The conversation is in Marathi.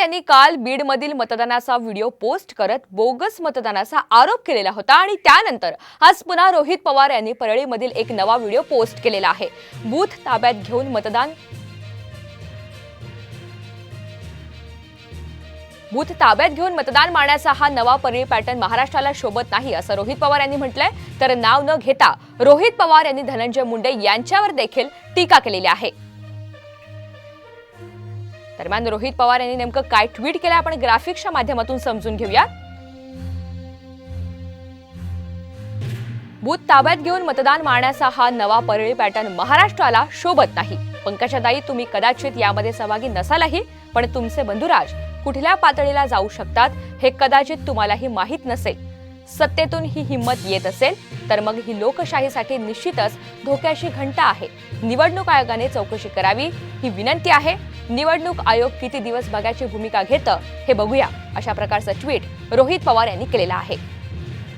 यांनी काल बीडमधील मतदानाचा व्हिडिओ पोस्ट करत बोगस मतदानाचा आरोप केलेला होता आणि त्यानंतर आज पुन्हा रोहित पवार यांनी परळीमधील एक नवा व्हिडिओ पोस्ट केलेला आहे. बूथ ताब्यात घेऊन मतदान बूथ ताब्यात घेऊन मतदान मारण्याचा हा नवा परळी पॅटर्न महाराष्ट्राला शोभत नाही असं रोहित पवार यांनी म्हटलंय. तर नाव न घेता रोहित पवार यांनी धनंजय मुंडे यांच्यावर देखील टीका केलेली आहे. दरम्यान रोहित पवार यांनी नेमकं काय ट्विट केलं आपण ग्राफिक्सच्या माध्यमातून समजून घेऊया. बूथ ताब्यात घेऊन मतदान मारण्याचा हा नवा परळी पॅटर्न महाराष्ट्राला शोभत नाही. पंकजाताई तुम्ही कदाचित यामध्ये सहभागी नसालही पण तुमचे बंधुराज कुठल्या पातळीला जाऊ शकतात हे कदाचित तुम्हालाही माहीत नसेल. सत्तेतून ही हिंमत येत असेल तर मग ही लोकशाहीसाठी निश्चितच धोक्याची घंटा आहे. निवडणूक आयोगाने चौकशी करावी ही विनंती आहे. निवडणूक आयोग किती दिवस बघायची भूमिका घेतं हे बघूया. अशा प्रकारचं ट्विट रोहित पवार यांनी केलेलं आहे.